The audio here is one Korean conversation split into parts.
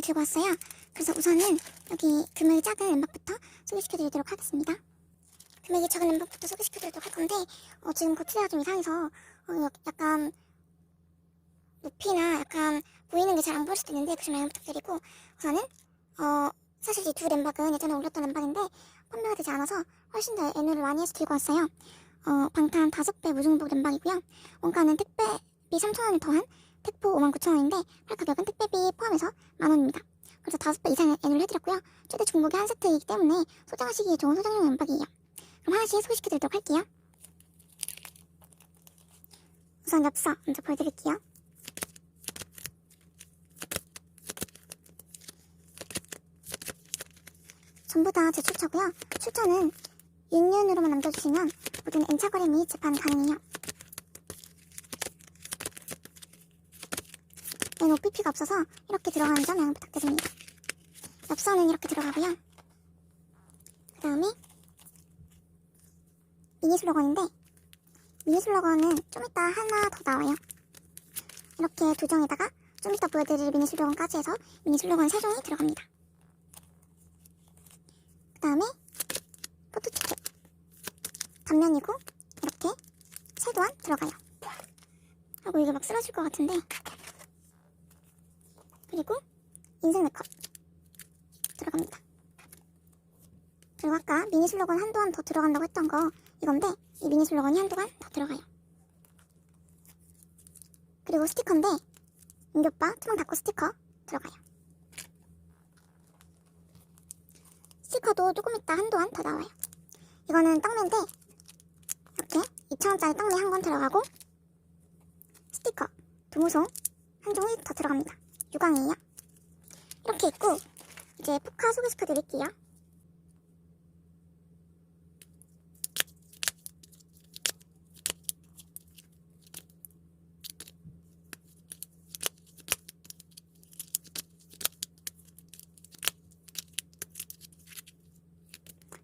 램박을 들고 왔어요. 그래서 우선은 여기 금액이 작은 램박부터 소개시켜드리도록 하겠습니다. 금액이 적은 램박부터 소개시켜드리도록 할 건데 어, 지금 고치대가 좀 이상해서 어, 약- 약간 높이나 약간 보이는 게 잘 안 보일 수도 있는데 그 점 양해 부탁드리고 우선은 어, 사실 이 두 램박은 예전에 올렸던 램박인데 판매가 되지 않아서 훨씬 더 애누를 많이 해서 들고 왔어요. 어, 방탄 5배 무중복 램박이고요. 원가는 택배비 3,000원을 더한 택보 59,000원인데 팔 가격은 택배비 포함해서 만원입니다. 그래서 5배 이상의 애누를 해드렸고요. 최대 중복이 한 세트이기 때문에 소장하시기에 좋은 소장용 램박이에요. 그럼 하나씩 소개시켜드리도록 할게요. 우선 엽서 먼저 보여드릴게요. 전부 다 제 출처고요. 출처는 윤윤으로만 남겨주시면 모든 N차 거래 및 재판 가능해요. 얘는 OPP가 없어서 이렇게 들어가는 점 양해 부탁드립니다. 엽서는 이렇게 들어가고요. 그 다음에 미니 슬로건인데 미니 슬로건은 좀 이따 하나 더 나와요. 이렇게 두 장에다가 좀 이따 보여드릴 미니 슬로건까지 해서 미니 슬로건 세 종이 들어갑니다. 그 다음에 포토티켓 단면이고 이렇게 세 도안 들어가요. 하고 이게 막 쓰러질 것 같은데 그리고 인생 메이크업 들어갑니다. 그리고 아까 미니 슬로건 한두 안더 들어간다고 했던 거 이건데 이 미니 슬로건이 한두 안더 들어가요. 그리고 스티커인데 은교빠 투명 닫고 스티커 들어가요. 스티커도 조금 있다 한두 안더 나와요. 이거는 떡매인데 이렇게 2,000원짜리 떡매 한건 들어가고 스티커 도무송 한 종이 더 들어갑니다. 유광이에요. 이렇게 있고 이제 포카 소개시켜 드릴게요.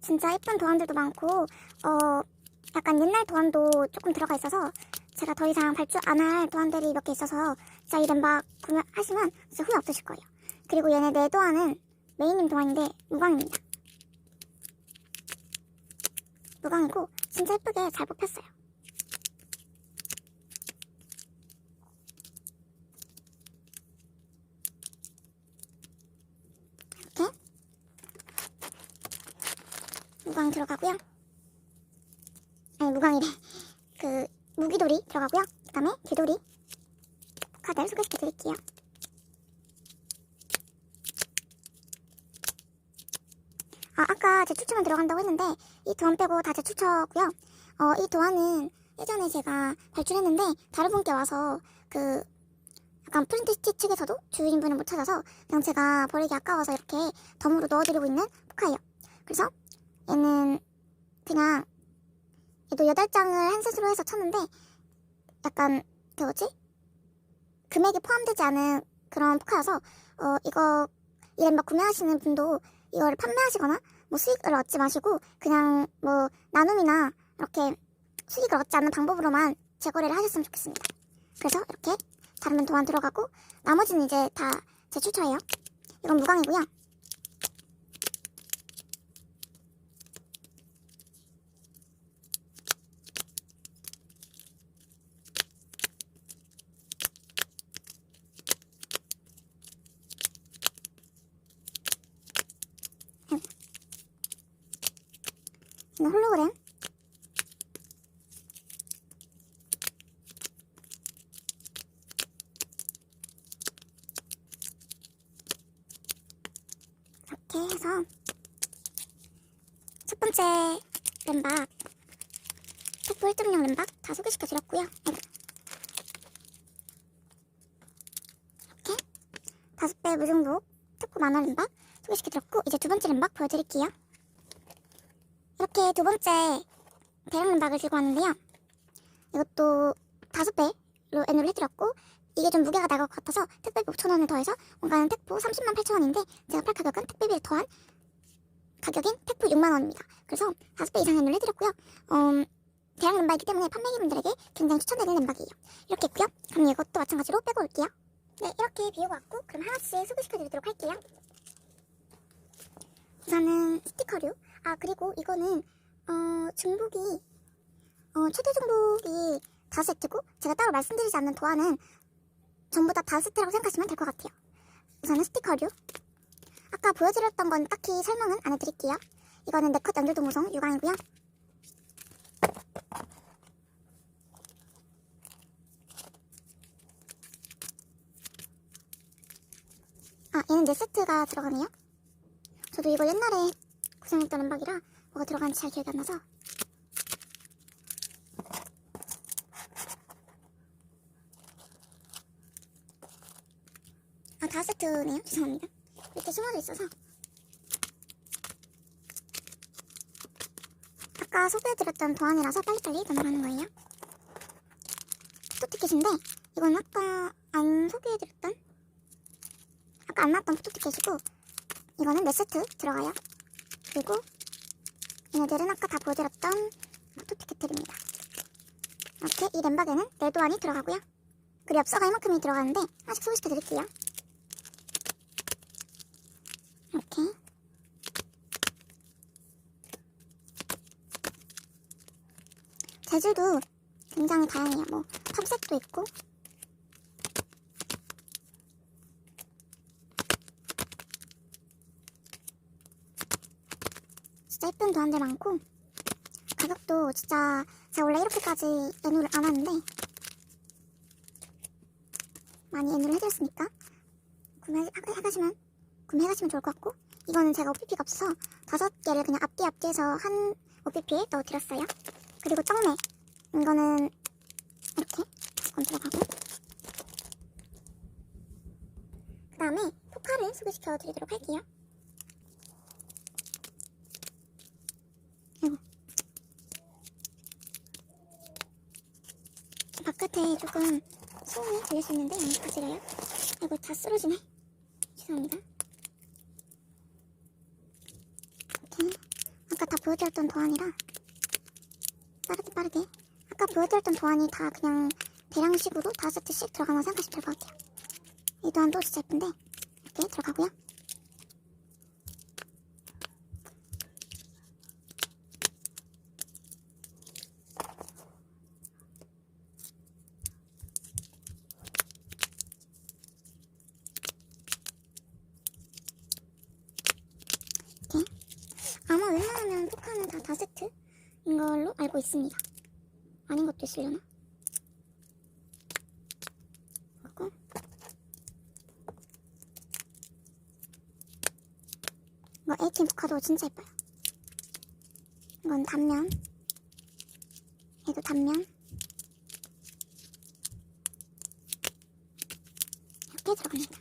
진짜 예쁜 도안들도 많고 어 약간 옛날 도안도 조금 들어가 있어서 제가 더 이상 발주 안 할 도안들이 몇 개 있어서 진짜 이 램박 구매하시면 진짜 후회 없으실 거예요. 그리고 얘네 네 도안은 메인님 도안인데 무광입니다. 무광이고 진짜 예쁘게 잘 뽑혔어요. 이렇게 무광 들어가고요. 아니 무광이래. 그 무기돌이 들어가고요. 그 다음에 개돌이 카드를 소개시켜 드릴게요. 아, 아까 제 추천만 들어간다고 했는데 이 도안 빼고 다 제 추천고요. 어, 이 도안은 예전에 제가 발주했는데 다른 분께 와서 그 약간 프린트 스틱 측에서도 주인분을 못 찾아서 그냥 제가 버리기 아까워서 이렇게 덤으로 넣어드리고 있는 포카예요. 그래서 얘는 그냥 얘도 8장을 한 셋으로 해서 쳤는데 약간 그 뭐지? 금액이 포함되지 않은 그런 포카여서 어 이거 이 램박 구매하시는 분도 이거를 판매하시거나 뭐 수익을 얻지 마시고 그냥 뭐 나눔이나 이렇게 수익을 얻지 않는 방법으로만 재거래를 하셨으면 좋겠습니다. 그래서 이렇게 다른 분 도안 들어가고 나머지는 이제 다제 출처예요. 이건 무광이고요. 이건 홀로그램. 이렇게 해서 첫 번째 램박 택보 1.0 램박 다 소개시켜 드렸고요. 이렇게 다섯 배 무중복 택보 만원 램박 소개시켜 드렸고 이제 두 번째 램박 보여드릴게요. 이렇게 두 번째 램박을 들고 왔는데요. 이것도 다섯 배로 N으로 해드렸고 이게 좀 무게가 나갈 것 같아서 택배비 5천원을 더해서 원가는 택보 30만 8천원인데 제가 팔 가격은 택배비를 더한 가격인 택보 6만원입니다. 그래서 다섯 배 이상 N으로 해드렸고요. 음, 대량 램박이기 때문에 판매기분들에게 굉장히 추천드리는 램박이에요. 이렇게 있고요. 그럼 이것도 마찬가지로 빼고 올게요. 네, 이렇게 비우고 왔고 그럼 하나씩 소개시켜드리도록 할게요. 우선은 스티커류. 아 그리고 이거는 어 중복이 어 최대 중복이 다 세트고 제가 따로 말씀드리지 않는 도안은 전부 다 다 세트라고 생각하시면 될 것 같아요. 우선은 스티커류. 아까 보여드렸던 건 딱히 설명은 안 해드릴게요. 이거는 네컷 연두동무송 유광이고요. 아, 얘는 네 세트가 들어가네요. 저도 이거 옛날에 구성했던 음박이라 뭐가 들어간지 잘 기억이 안 나서. 아, 다 세트네요. 죄송합니다. 이렇게 숨어져 있어서. 아까 소개해드렸던 도안이라서 빨리빨리 넘어가는 거예요. 포토티켓인데, 이건 아까 안 소개해드렸던 아까 안 나왔던 포토티켓이고 이거는 네 세트 들어가요. 그리고 얘네들은 아까 다 보여드렸던 포토티켓들입니다. 이렇게 이 램박에는 네 도안이 들어가고요. 그리고 엽서가 이만큼이 들어가는데 하나씩 소개시켜 드릴게요. 이렇게 재질도 굉장히 다양해요. 뭐 탑색도 있고 진짜 예쁜 도안들 많고 가격도 진짜 제가 원래 이렇게까지 애누를 안 하는데 많이 애누를 해드렸으니까 구매해가시면 구매해가시면 좋을 것 같고 이거는 제가 OPP가 없어서 다섯 개를 그냥 앞뒤 앞뒤에서 한 OPP에 넣어드렸어요. 그리고 떡메 이거는 이렇게 건 들어가고 그 다음에 포카를 소개시켜 드리도록 할게요 바깥에 조금 소음이 들릴 수 있는데 양해하시래요. 아이고 다 쓰러지네. 죄송합니다. 이렇게 아까 다 보여드렸던 도안이라 빠르게 빠르게 아까 보여드렸던 도안이 다 그냥 대량식으로 다섯 세트씩 들어가는 생각하시면 될 것 같아요. 이 도안도 진짜 예쁜데 이렇게 들어가고요. 아마 웬만하면 포카는 다 다세트인 걸로 알고 있습니다. 아닌 것도 있으려나? 그리고 이거 에이틴 포카도 진짜 예뻐요. 이건 단면 얘도 단면 이렇게 들어갑니다.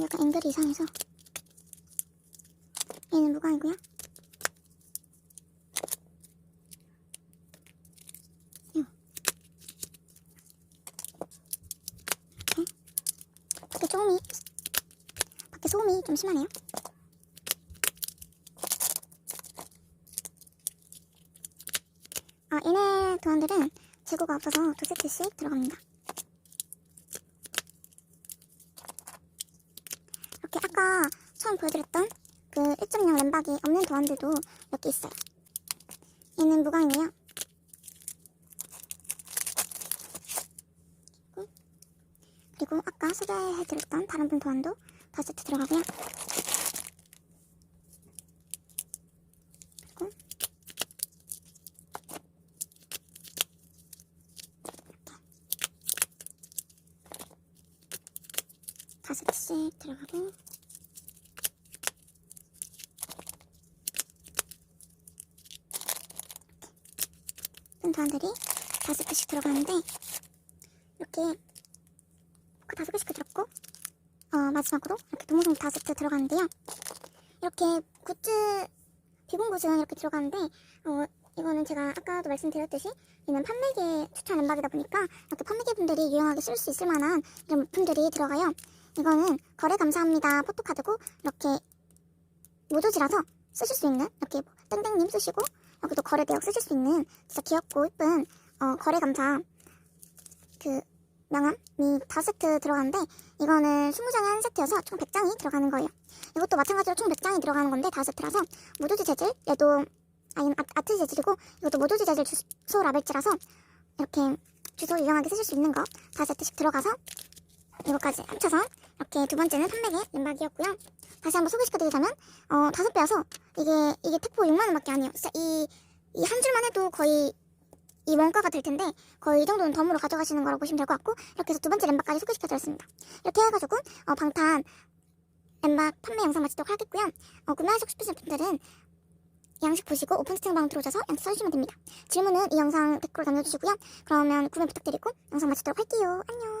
약간 앵글 이 이상해서. 얘는 무광이고요 밖에 소음이 밖에 소음이 좀 심하네요. 아 얘네 도안들은 재고가 없어서 두 세트씩 들어갑니다 이렇게 아까 처음 보여드렸던 그 1.0 램박이 없는 도안들도 몇 개 있어요. 얘는 무광이고요. 그리고- 그리고 아까 소개해드렸던 다른 분 도안도 다 세트 들어가고요. 그리고 다 세트씩 들어가고 큰 도안들이 다섯 개씩 들어가는데 이렇게 그 다섯 개씩 들었고 어, 마지막으로 이렇게 동무송 다섯 개 들어가는데요. 이렇게 굿즈 비공 굿즈는 이렇게 들어가는데 어, 이거는 제가 아까도 말씀드렸듯이 얘는 판매계 추천 엠박이다 보니까 이렇게 판매계 분들이 유용하게 쓸 수 있을 만한 이런 물품들이 들어가요. 이거는 거래 감사합니다. 포토카드고 이렇게 모조지라서 쓰실 수 있는 이렇게 뭐 땡땡님 쓰시고 여기도 거래 내역 쓰실 수 있는 진짜 귀엽고 예쁜 어, 거래 감사 그 명함이 다섯 세트 들어가는데 이거는 20장에 한 세트여서 총 100장이 들어가는 거예요. 이것도 마찬가지로 총 100장이 들어가는 건데 다섯 세트라서 모조지 재질 얘도 아니 아, 아트 재질이고 이것도 모조지 재질 주소 라벨지라서 이렇게 주소 유용하게 쓰실 수 있는 거 다섯 세트씩 들어가서 이거까지 합쳐서 이렇게 두 번째는 판매계 램박이었고요. 다시 한번 소개시켜드리자면 어 다섯 배여서 이게 이게 택보 6만 원밖에 아니에요. 진짜 이이 한 줄만 해도 거의 이 원가가 될 텐데 거의 이 정도는 덤으로 가져가시는 거라고 보시면 될 것 같고 이렇게 해서 두 번째 램박까지 소개시켜드렸습니다. 이렇게 해가지고 어, 방탄 램박 판매 영상 마치도록 하겠고요. 어, 구매하시고 싶으신 분들은 양식 보시고 오픈 채팅방 들어오셔서 양식 써주시면 됩니다. 질문은 이 영상 댓글로 남겨주시고요. 그러면 구매 부탁드리고 영상 마치도록 할게요. 안녕.